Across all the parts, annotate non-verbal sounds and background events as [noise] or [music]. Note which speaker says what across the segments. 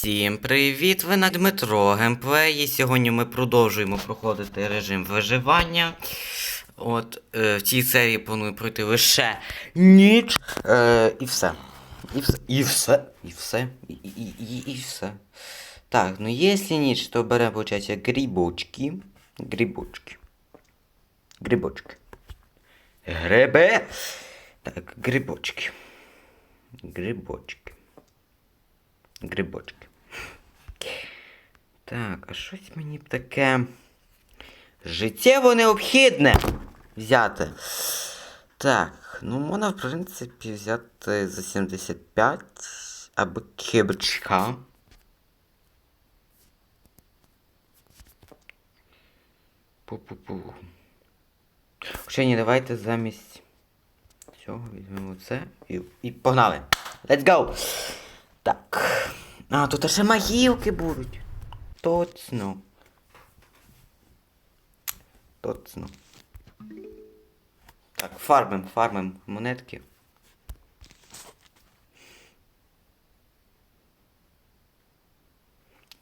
Speaker 1: Всім привіт! Ви на Дмитро Геймплей. І сьогодні ми продовжуємо проходити режим виживання. От е, в цій серії планую пройти лише ніч. Е, і все. І все. І все. І все. І, і, і, і все. Так, ну якщо ніч, то беремо, виходить, грибочки. Грибочки. Грибочки. Гриби. Так, грибочки. Грибочки. Грибочки. Так, а щось мені б таке життєво необхідне взяти. Так, ну можна, в принципі, взяти за 75 або кибочка. Пу-пу-пу. Ще ні, давайте замість цього візьмемо це і, і погнали. Let's go! Так. А, тут ще могилки будуть. Точно. Точно. Так, фармим, фармим монетки.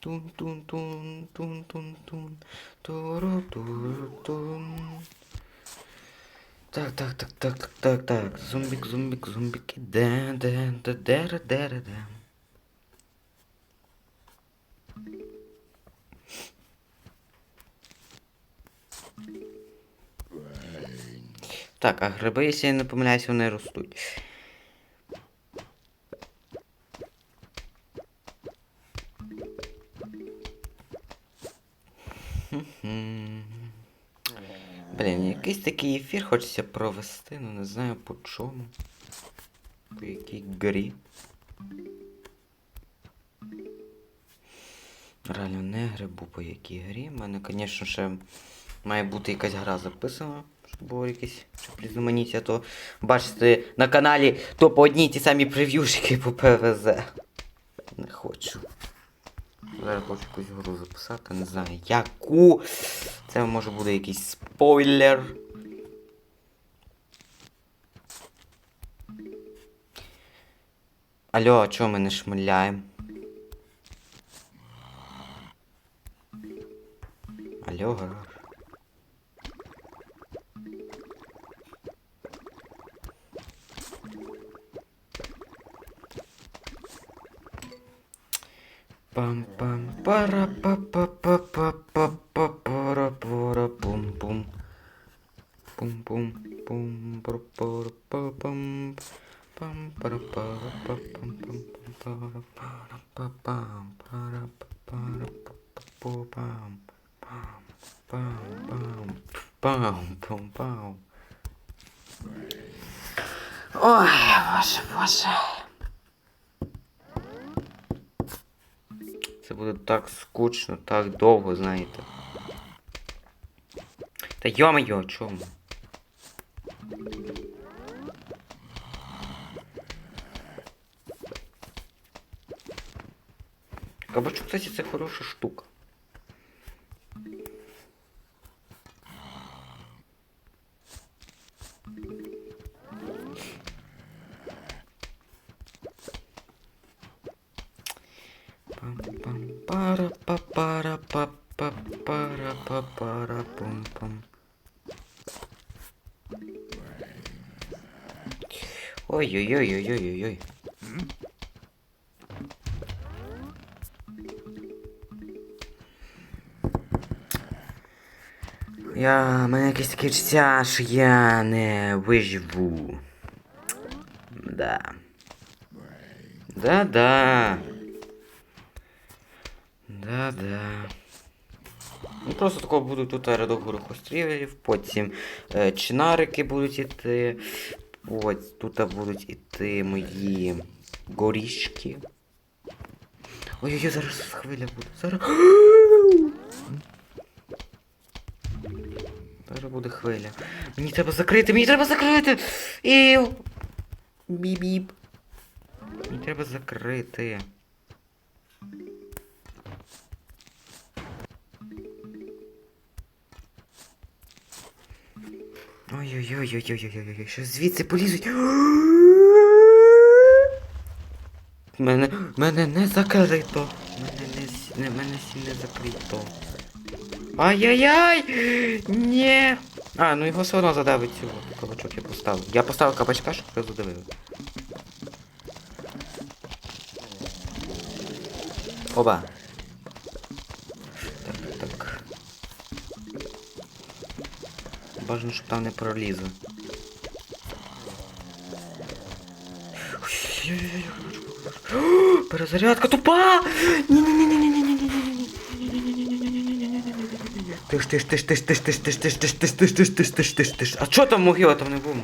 Speaker 1: Тун тун тун тун тун тун туру туру тун Так, так, так, так, так, так, так. Зомбик, зомбик, зомбик. Де, де, де, де, де, де, де. Так, а гриби, якщо я не помиляюсь, вони ростуть. Блін, якийсь такий ефір хочеться провести, ну не знаю по чому. По якій грі. Реально не грибу по якій грі. У мене, звісно, ще має бути якась гра записана, було якесь різноманіття, то бачите на каналі то по одній ті самі прев'юшки по ПВЗ. Не хочу. Зараз хочу якусь гру записати, не знаю яку. Це може буде якийсь спойлер. Алло, а чого ми не шмиляємо? Алло, гараж. Пам пам пара па па па па па па пара пара пум пум пум пум пум пара пара па пам пам пара пара па пам пам пара пара па пам скучно, так довго, знаєте. Та йо-моє, чому? Кабачок, кстати, це хороша штука. Пара па пара па па пара па пара пум пум Ой-ой-ой-ой-ой-ой. Я... мене якесь таке чуття, що я не виживу. Да. Да-да. Да-да. Ну просто такого будуть тут рядок горохострілів, потім е, чинарики будуть іти. Ось тут будуть іти мої горішки. Ой-ой-ой, зараз хвиля буде. Зараз. Зараз буде хвиля. Мені треба закрити, мені треба закрити! Іу! Біп-біп. Мені треба закрити. Ой-ой-ой-ой-ой-ой-ой, що звідси полізуть. Мене, мене не закрито. Мене не, не, мене сильно закрито. Ай-яй-яй! Ні! А, ну його все одно задавить цього. Кабачок я поставив. Я поставив кабачка, щоб його задавили. Оба. Бажано, щоб там не пролізли. [gasps] Перезарядка тупа! Тиш, тиш, тиш, тиш, тиш, тиш, тиш, тиш, тиш, тиш, тиш, тиш, тиш, тиш, тиш, тиш. А чо там могила? Там не було.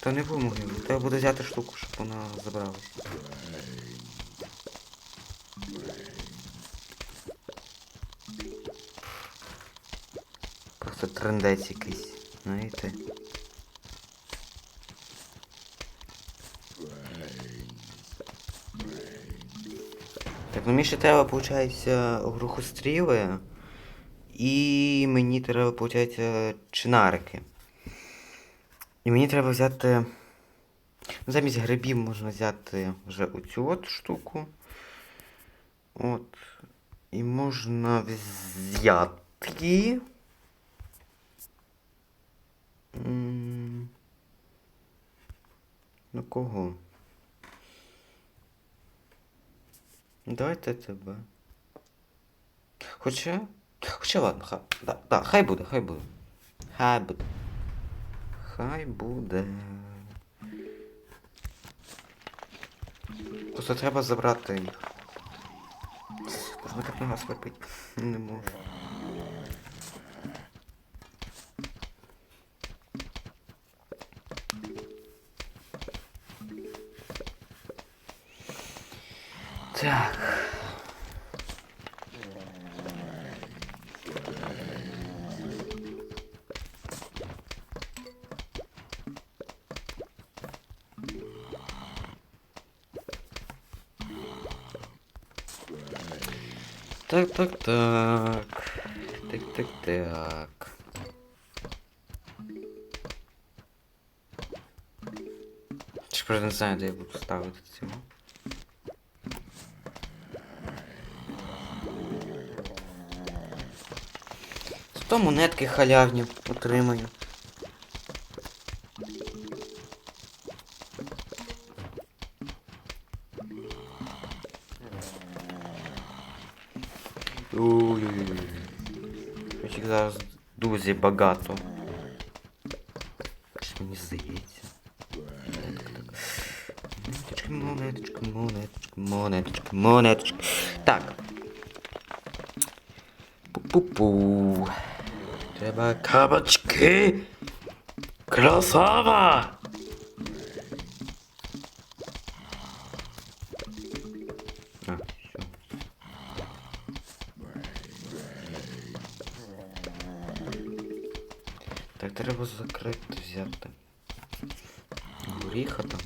Speaker 1: Там не було могили. Треба буде взяти штуку, щоб вона забралась. Трендець якийсь, знаєте. Так, ну мені ще треба, виходить, грухостріли. І мені треба, виходить, чинарики. І мені треба взяти. Ну, замість грибів можна взяти вже оцю от штуку. От. І можна взяти. Ну кого? Давайте тебе. Хоча. Хоча ладно, хай. Да, да, хай буде, хай буде. Хай буде. Хай буде. Просто треба забрати їх. Нога слепить. Не можу. Так. Так, так, так. Так, так, так. Тепер не знаю, де я буду ставити цього. Зато монетки халявні отримаю. Хоч зараз дуже багато. Щось мені здається. Монеточки, монеточки, монеточки, монеточки, монеточки. Так. Пу-пу-пу. Треба кабачки. Красава! Так, треба закрити, взяти. Горіха там.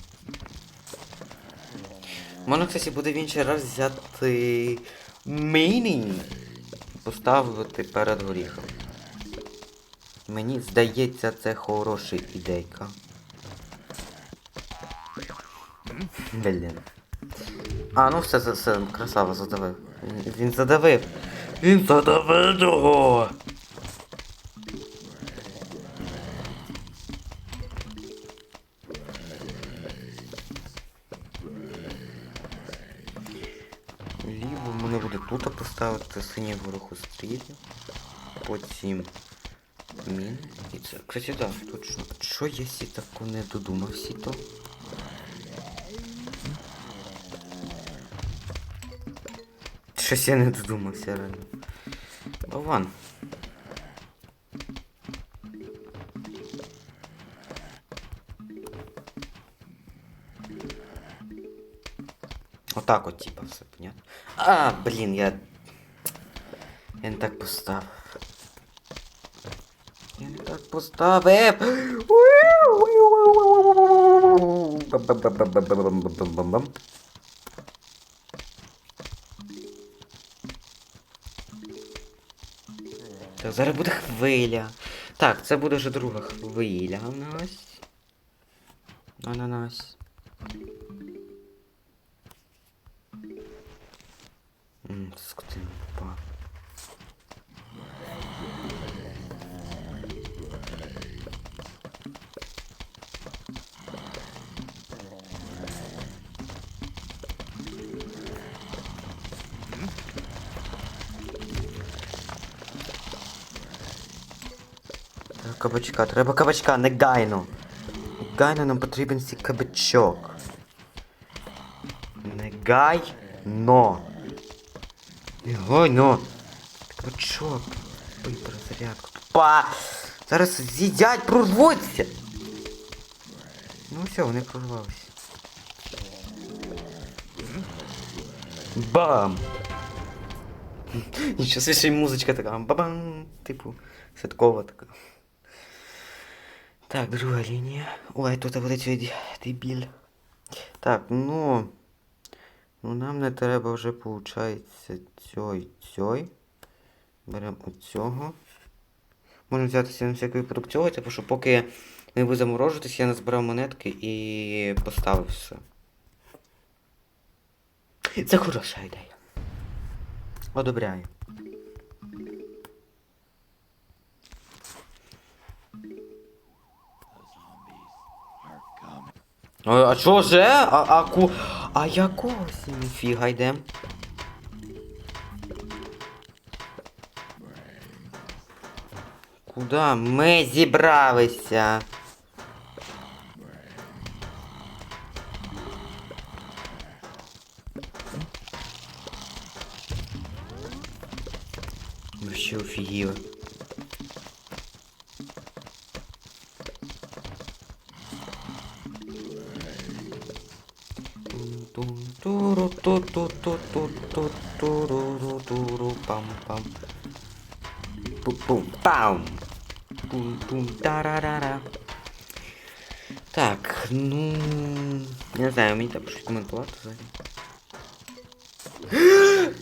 Speaker 1: Можна, кстати, буде в інший раз взяти міні. Поставити перед горіхом. Мені здається, це хороша ідейка. Блін. А, ну все, все, все, красава задавив. Він, задавив. Він задавив його! Ліво мене буде тут поставити синій гороху стрілі. Потім мін. І це. Кстати, да, точно. Що я сі тако не додумався то? Щось я не додумався реально. Баван. Отак от, типа, все понятно. А, блін, я. Я не так поставив. Поставив. Так, зараз буде хвиля. Так, це буде вже друга хвиля у нас. Ананас. М, Скотина. Кабачка, треба кабачка, негайно. Негайно нам потрібен цей кабачок. Негайно. Негайно. Кабачок. Пий перезарядку. Па! Зараз з'їдять, прорвуться. Ну все, вони прорвалися. Бам! Нічого ще й музичка така. Бабам! Типу, святкова така. Так, друга лінія. Ой, тут буде цей дебіль. Так, ну. Ну нам не треба вже, виходить, цей, цей. Беремо оцього. Можна взятися на всякий випадок цього, типу, що поки не буде заморожуватись, я назбирав монетки і поставив все. Це хороша ідея. Одобряю. А, а чо же? А, а ку... А якого ніфіга йдем? Куда ми зібралися? Вообще офігіли. Пам-пам. Пум-пум-пам. Пум-пум тарарара. Так, ну. Не знаю, мені треба щось коментувати взагалі.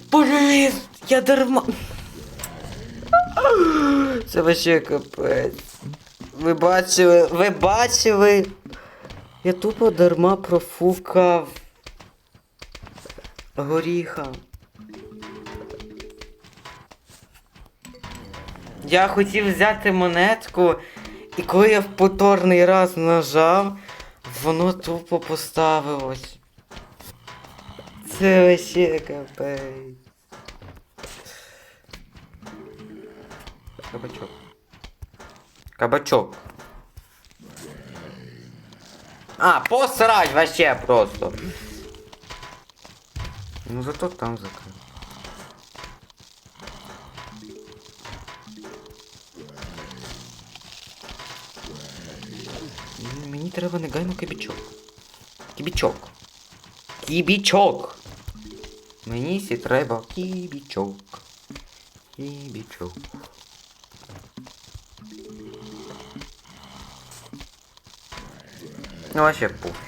Speaker 1: [gasps] Боже, я дарма. [gasps] Це вообще капець. Ви бачили, ви бачили? Я тупо дарма профукав горіха. Я хотів взяти монетку, і коли я в повторний раз нажав, воно тупо поставилось. Це вообще капець. Кабачок. Кабачок. А, посрать вообще просто. Ну зато там закрив. М, Мені треба негайно кибічок. Кібічок. Кібічок. Мені сі треба кібічок. Кібічок. Ну вообще пофиг.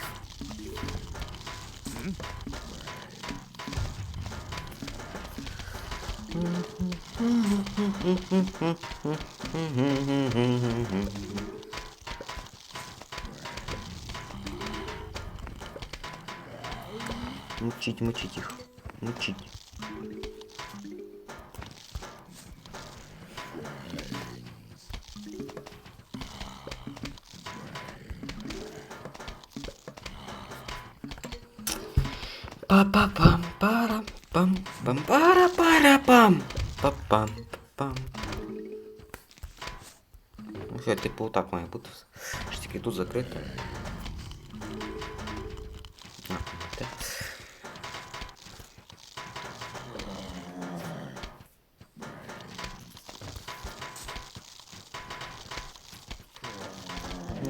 Speaker 1: Мучить, мучить их. Мучить. Па-па-пам, пара пам пам пара пара пам па пам пам Ну що, типу, отак має бути все. Ж тільки тут те.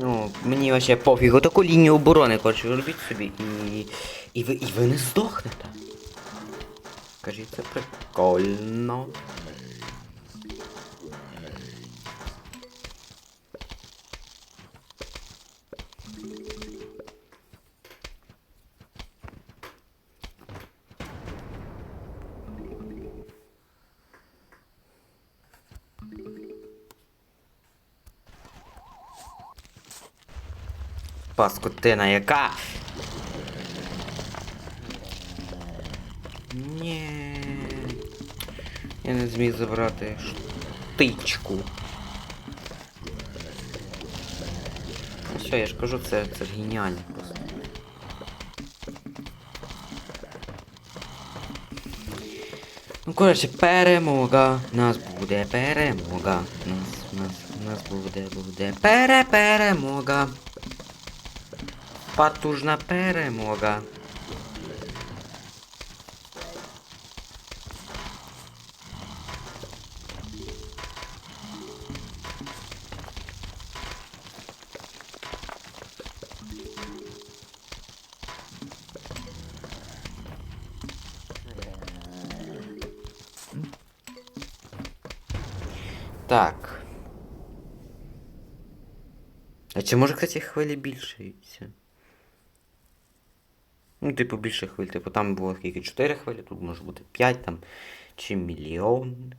Speaker 1: Ну, мені вообще пофіг, отаку лінію оборони, коротше, робіть собі і. І ви, і ви не здохнете. Скажіть, це прикольно. Паскотина яка. Ні. Я не зміг забрати штичку. Ну що, я ж кажу, це, це геніально просто. Ну, коротше, перемога. Нас буде перемога. Нас, нас, нас буде, буде пере перемога. Потужна перемога. Так. А чи може, кстати, хвилі більшаються? Ну, типу, більше хвиль. Типу, там було скільки 4 хвилі, тут може бути 5 там. Чи мільйон.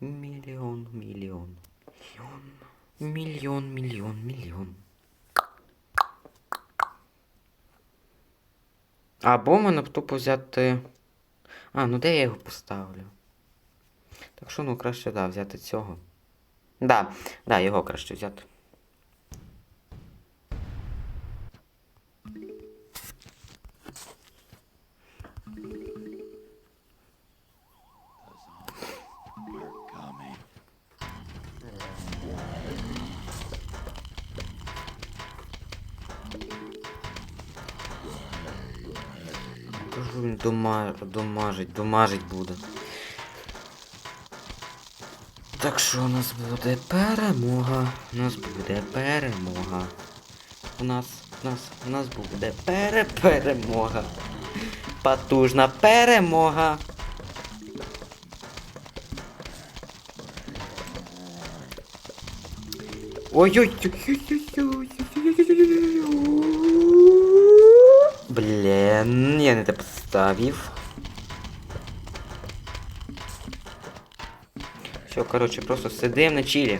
Speaker 1: Мільйон, мільйон. Мільйон, мільйон, мільйон, мільйон. Або мене б тупо взяти. А, ну де я його поставлю? Так що, ну, краще, да, взяти цього. Да, да, його краще взяти. Дома... домажить, домажить буде. Так що у нас буде перемога. У нас буде перемога. У нас, у нас, у нас буде пере перемога. Потужна перемога. Ой-ой-ой. Поставив. Все, коротше, просто сидим на чилі.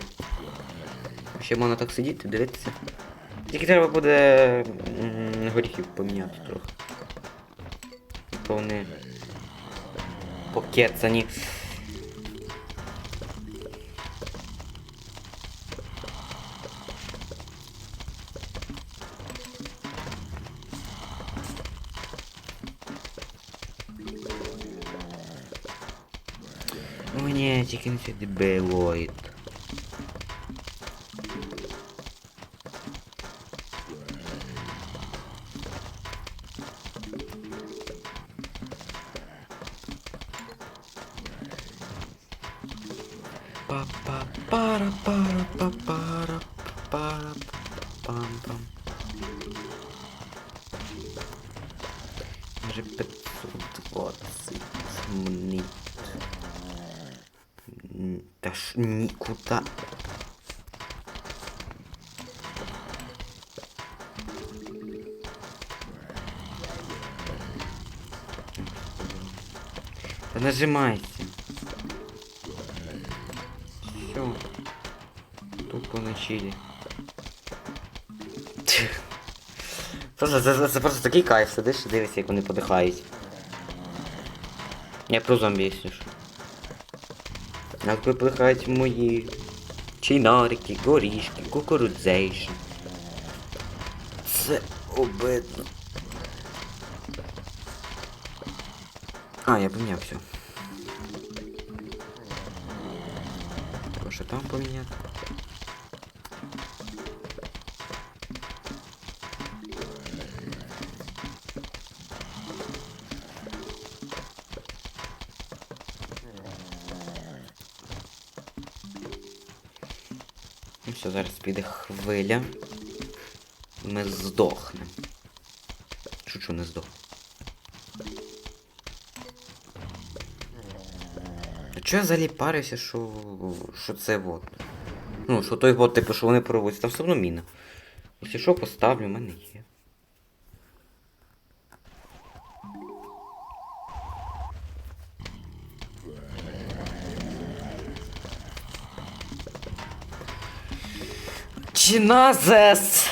Speaker 1: Ще можна так сидіти, дивитися. Тільки треба буде горіхів поміняти трохи. То вони покецані. О ні, тільки не Та нажимайся. Все. Тупо на. Просто, це, це, це просто такий кайф, сидиш і дивишся, як вони подихають. Я про зомбі, якщо що. Як випихають мої чинарики, горішки, кукурудзейші. Це обидно. А, я поміняв все. Там поміняти. Ну все, зараз піде хвиля. Ми здохнемо. Чучу не здох. Чого я взагалі парюся, що, що це вот? Ну, що той вот, типу, що вони проводять, там все одно міна. Якщо що, поставлю, в мене є. Чиназес!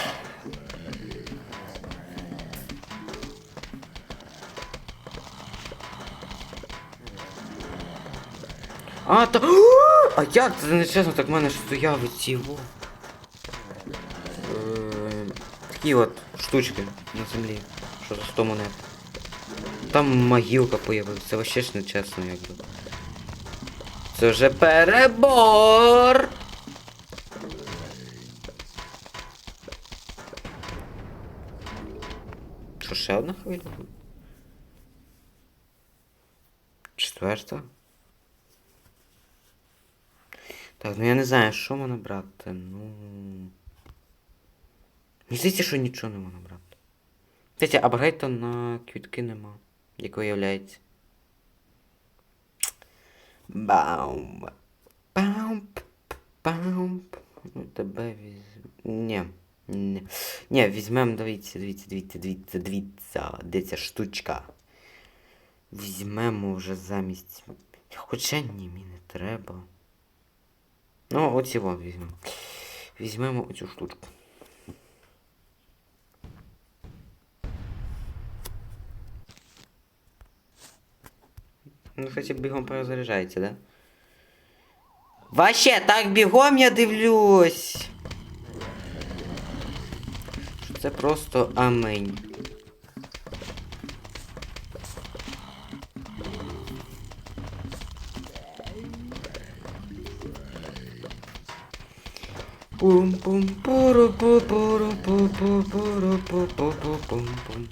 Speaker 1: А як це нечесно, так в мене ж стояв ці во. Е, Такі от штучки на землі. Що за 100 монет. Там могилка появилась, це вообще ж нечесно якби. Це вже перебор! Що ще одна хвиля? Четверта? Так, ну я не знаю, що можна брати, ну. Мені здається, що нічого не можна брати. Кстати, апгрейта на квітки нема, як виявляється. Баум. Баум. Баум. Ну, тебе візьмем. Ні. Ні. Ні, візьмем, дивіться, дивіться, дивіться, дивіться, дивіться, де ця штучка. Візьмемо вже замість. Хоча ні, мені не треба. Ну, оці во візьмемо. Візьмемо оцю штучку. Ну, кстати, бігом перезаряджається, да? Вообще, так бігом я дивлюсь. Що Це просто амень. пум пум пуру пу пуру пу пу пуру пу пу пу пум пум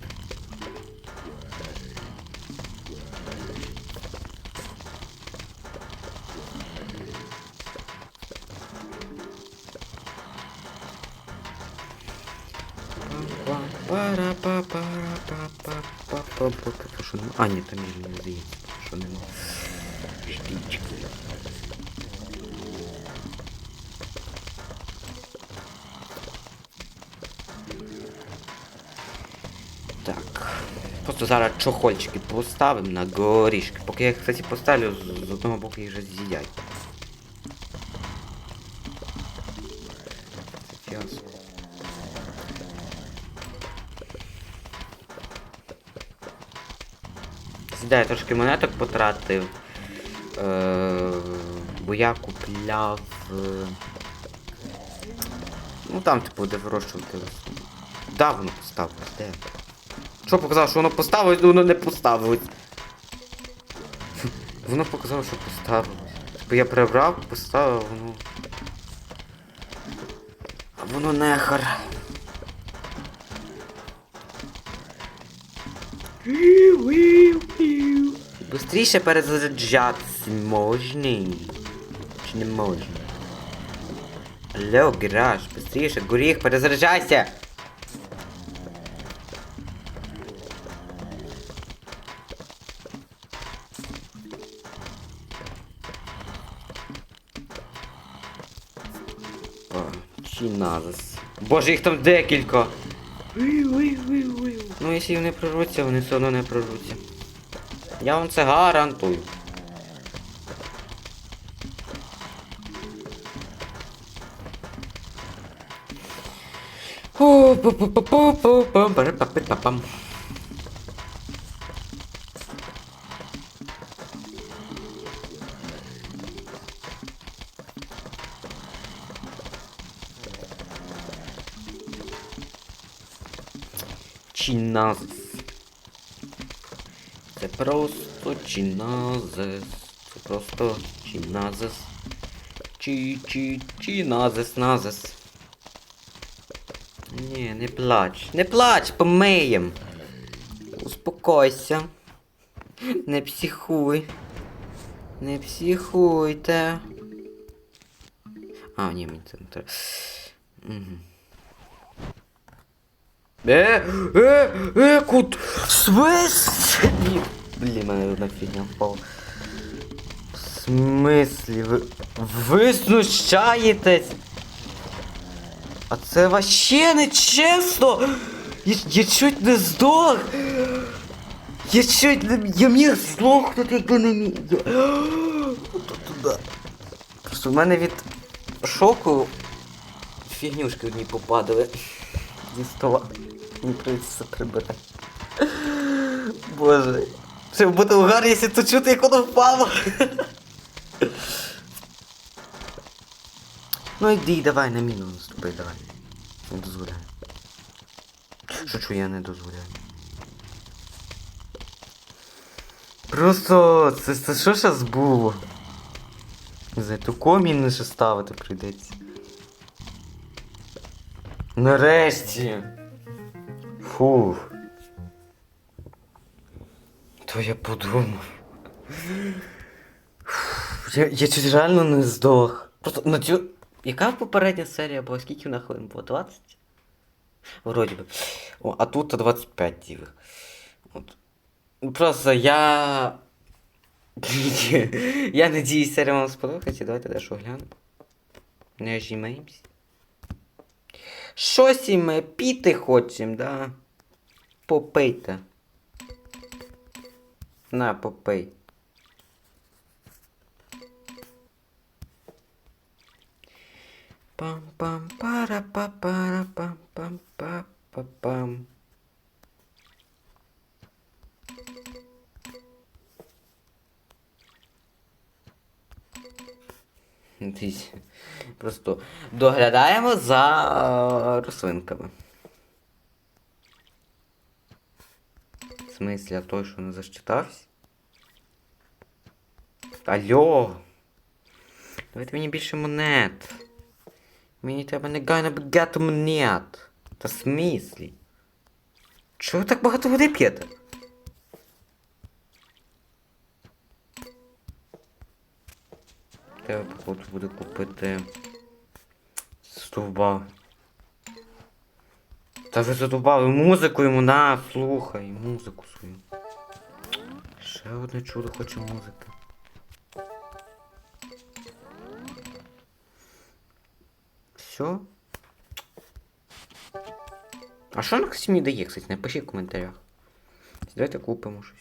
Speaker 1: Що нема? А, ні, там є не здається, що нема. Штічки. Просто зараз чохольчики поставимо на горішки. Поки я, їх, кстати, поставлю, з, одного боку їх вже з'їдять. Ясно. Трошки монеток потратив. Е, бо я купляв. Ну там, типу, де вирощувати. Да, воно поставилось, де? Що показало, що воно поставилось, воно не поставилось. Воно показало, що поставилось. Бо я прибрав, поставив, воно. А воно нехар. Быстріше перезаряджатися можна. Чи не можна? Алло, гараж, быстріше, горіх, перезаряджайся! Боже, їх там декілька. Ну, якщо вони прорвуться, вони все одно не прорвуться. Я вам це гарантую. О, пу-пу-пу-пу-пу-пам, пара-па-пи-па-пам. Чиназис. Це просто чиназис. Це просто чиназис. Чи чи чиназис назис. Ні, не плач. Не плач, помиєм. Успокойся. Не психуй. Не психуйте. А, ні, мені це не треба. Угу. Е, е, е, кут. Смис? Ні. Блін, мене одна фігня впала. В смислі, ви. Ви знущаєтесь? А це вообще не чесно! Я, я чуть не здох! Я чуть не... Я міг здохнути, якби не міг. Просто в мене від шоку фігнюшки одні попадали зі стола. Мені прийдеться прибирати. Боже. Це буде угар, якщо то чути, як воно впало. Ну йди, давай на міну наступи, давай. Не дозволяю. Шучу, я не дозволяю. Просто це, це що зараз було? Знаю, то комін ще ставити прийдеться. Нарешті. Фух. То я подумав. Я, я чуть реально не здох. Просто на цю. Яка попередня серія була? Скільки на хвилин було? 20? Вроді би. О, а тут 25 цілих. От. Ну, Просто я. [laughs] я надіюсь, серія вам сподобається. Давайте дещо глянемо. Не жімаємось. Щось ми піти хочемо, да? Попийте. На, попий. пам пам пара па пара пам пам па па пам Дивіться, Просто доглядаємо за е, рослинками. В смислі, а той, що не зачитався? Алло! Давайте мені більше монет. Мені треба негайно багато монет. Та смислі? Чого ви так багато води п'єте? Треба, походу, буде купити стовба. Та ви задовбали музику йому на, слухай, музику свою. Ще одне чудо хоче музики. Все? А що на мені дає, кстати, напишіть в коментарях. Давайте купимо щось.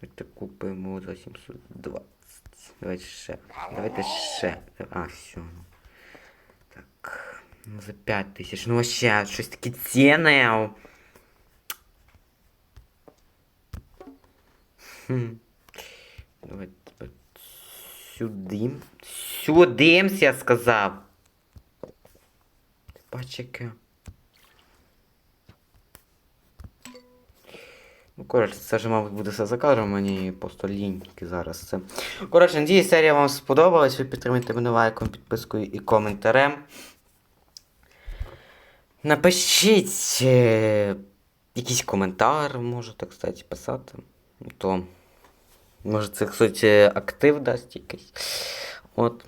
Speaker 1: Давайте купимо за 720. Давайте ще. Давайте ще. А, все. Так. Ну, за 5 тисяч. Ну вообще, щось таке ціни. Хм. Давайте сюди. Сюди, я сказав. Ти бач. Ну, коротше, це ж, мабуть, буде все за кадром, мені просто ліньки зараз це. Коротше, надіюсь, серія вам сподобалась. Ви підтримуйте мене лайком, підпискою і коментарем. Напишіть е, якийсь коментар, можете, кстати, писати. То, може, це хтось е, актив дасть якийсь. От.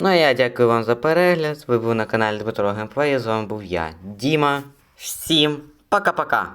Speaker 1: Ну а я дякую вам за перегляд. Ви були на каналі Дмитро Геймплей. З вами був я, Діма. Всім пока-пока!